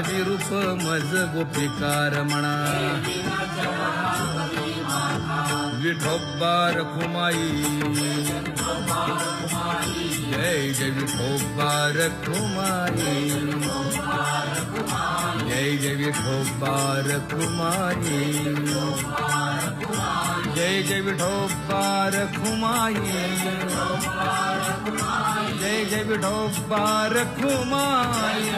विरूप मज गोपिकार म्हणा विठोबा रखुमाई जय जय विठोबा रखुमाई जय जय विठोबा रखुमाई जय जय विठोबा रखुमाई जय जय विठोबा रखुमाई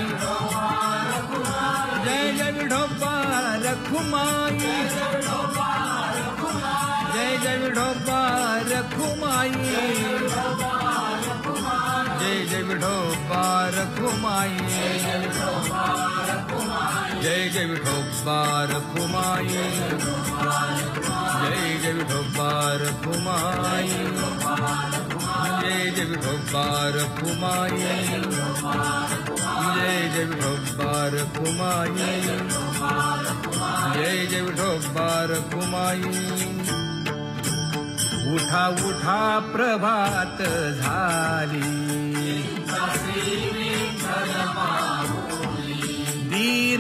જય ઢોબા રખુમાઈ જય જય ઢોબા રખુમાઈ जय जय विठोबा रखुमाई जय जय विठोबा रखुमाई जय जय विठोबा रखुमाई जय जय विठोबा रखुमाई जय जय विठोबा रखुमाई जय जय विठोबा रखुमाई उठा उठा प्रभात झाली.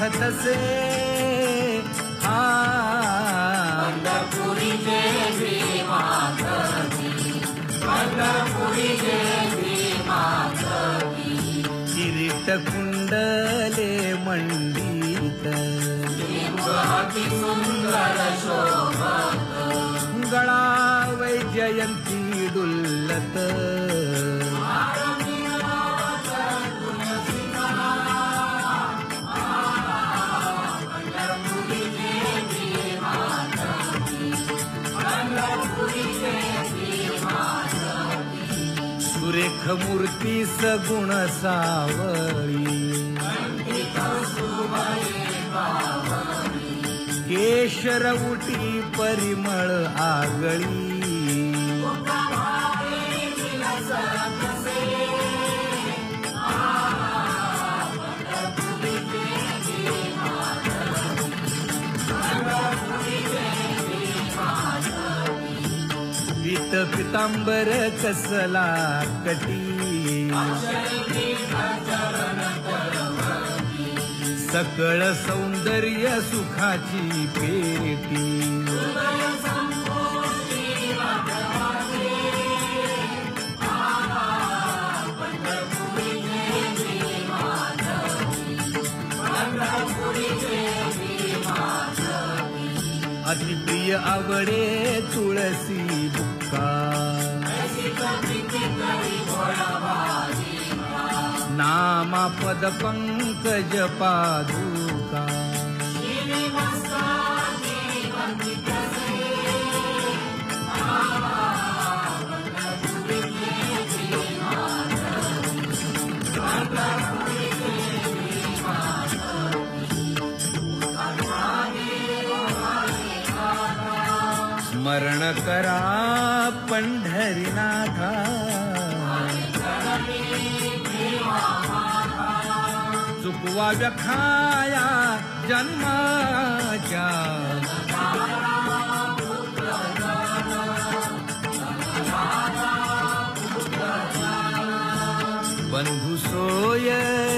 तसे हा। पंढरपुरी देवी पंढरपुरी देवी किरीट कुंडले मंडित। सुंदर शोभत। जयंती डुल्लत मूर्ती सगुण सावळी केशर उटी परिमळ आगळी. पितांबर कसला कटी सकळ सौंदर्य सुखाची पेटी. अतिप्रिय आवडे तुळसी बुक्का नामा पद पंकज पादुका। स्मरण करा। पंढरीनाथा. चुकवा व्यखाया जन्माच्या. बंधू सोय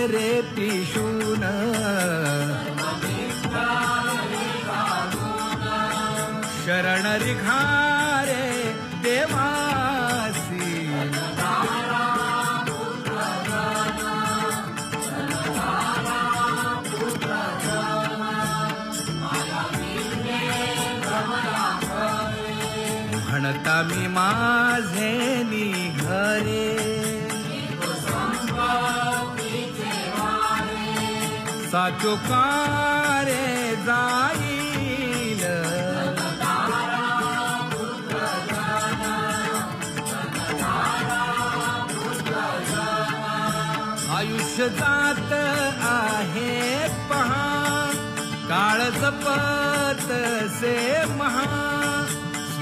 रे पिशून. शरण रिखा माझे निघरे साचो कारे जाईल. आयुष्य जात आहे पहा. जपत से महा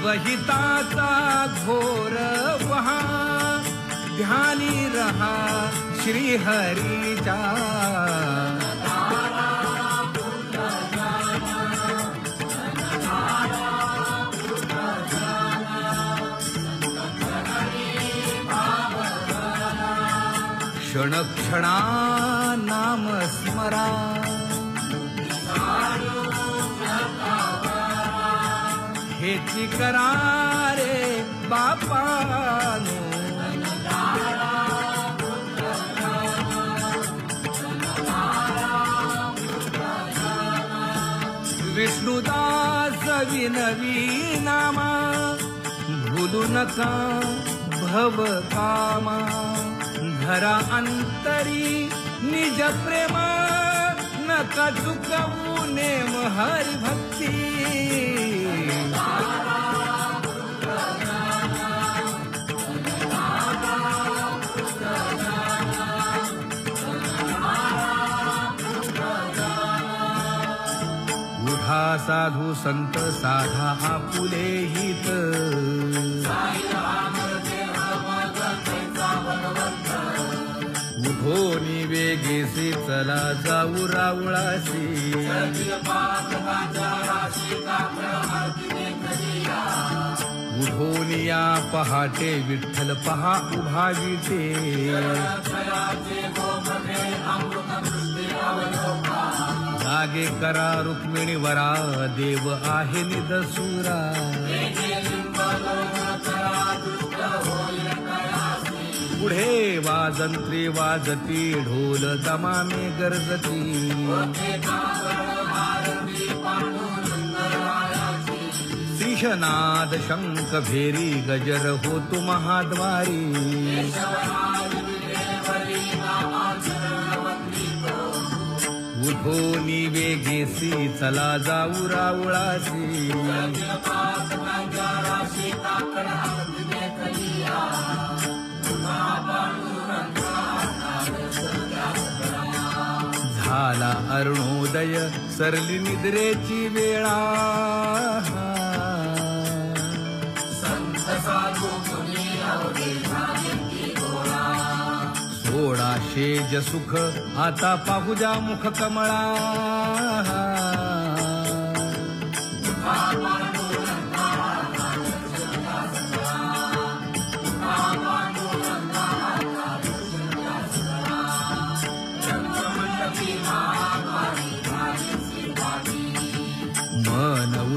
स्वहिताचा घोर वहा. ध्यानी रहा श्री हरीचा क्षण क्षणा नाम स्मरा. हेची करारे बापानो। विष्णुदास विनवी नामा भूलू नका भव कामा धरा अंतरी निज प्रेमा। नका चुकवू नेम हरी भक्ती? उठा साधू संत साधा आपुले हित। चला जाऊ रावळाशी. उठोनिया पहाटे विठ्ठल पहा उभा विटे जागे करा रुक्मिणी वरा देव आहे निदसुरा. वाजंत्री वाजती ढोल दमामे गरजती. श्रीशनाद शंख भेरी गजर होतो महाद्वारी. उठो निवेगेसी चला जाऊ रावळासी झाला अरुणोदय सरली निद्रेची वेळा. सोळा जसुख आता पाहुजा मुख कमळा.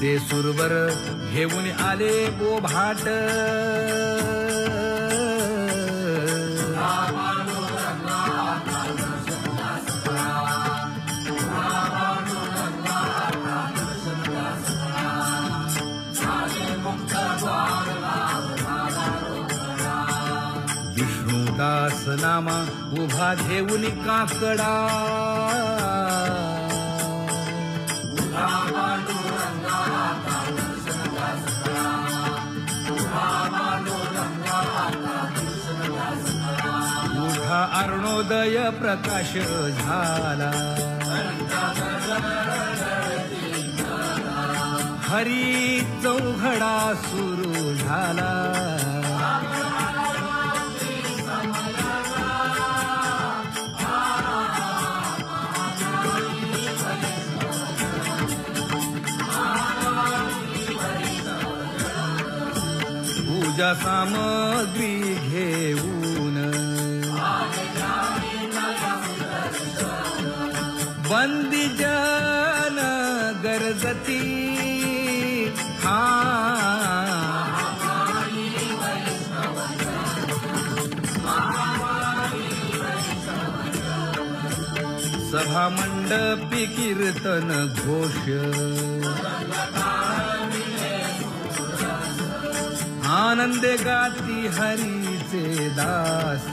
स्वर्गीचे सुरवर घेऊन आले बोभाट. विष्णुदास नामा उभा घेऊन काकडा. ज्ञानोदय प्रकाश झाला। हरी चौघडा सुरू झाला। पूजा सामग्री गरजती हा. सभा मंडपी कीर्तन घोष. आनंदे गाती हरीचे दास.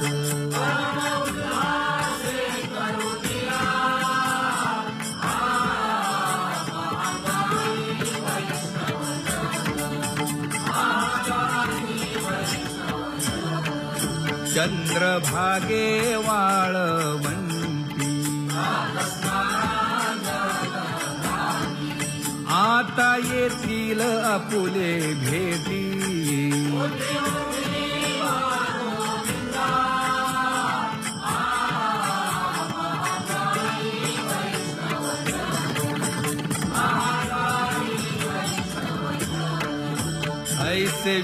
चंद्रभागे वाळवंती. आता येतील आपुले भेटी. ऐसे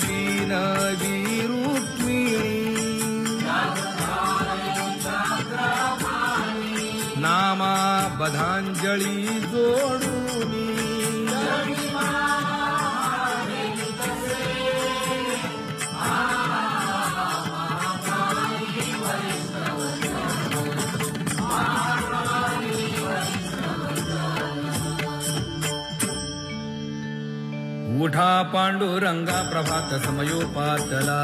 नामा बधांजळी जोडूनी. उठा पांडुरंगा प्रभात समयोपातला.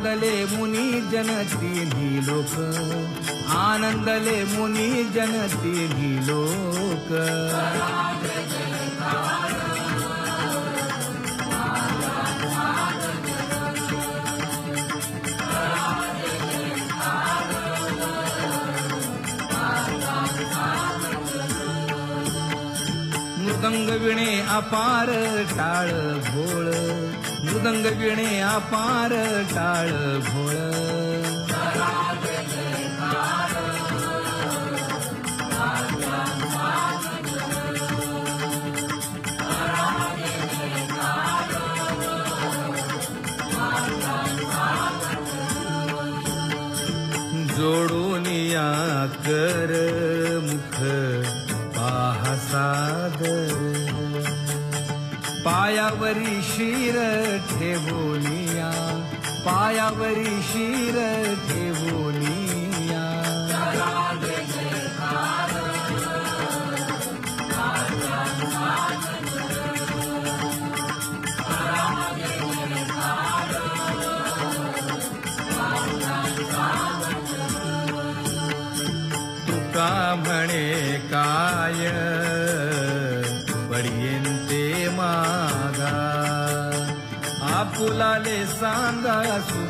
आनंदले मुनी जनतिनी लोक. आनंदले मुनी जनतिनी लोक. मृदंग विणे अपार टाळ भोळ मृदंग विणे अपार टाळ भोळ पायावरी शिर ठेवोनिया. तुका म्हणे काय? पडियेंते मागा. आपुलाले सांगा सुख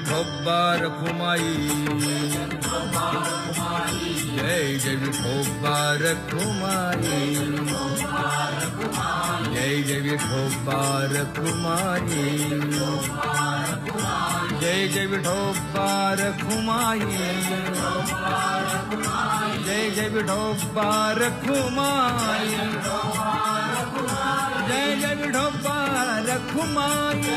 ঠোব্বার কুমাই জয় দেবী ঠোব্বার কুমারী জয় দেবী ঠোব্বার কুমারী জয় দেবী ঠোব্বার কুমারী জয় দেবী ঠোব্বার কুমারী জয় দেবী ঠোব্বার কুমারী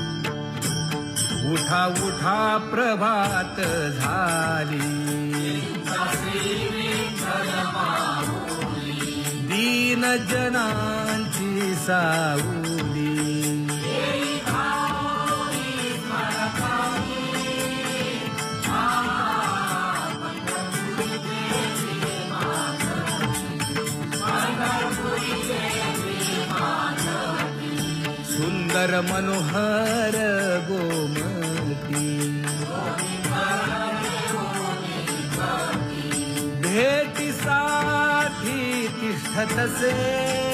उठा उठा प्रभात झाली. दीन जनांची साऊली सुंदर मनोहर सतसे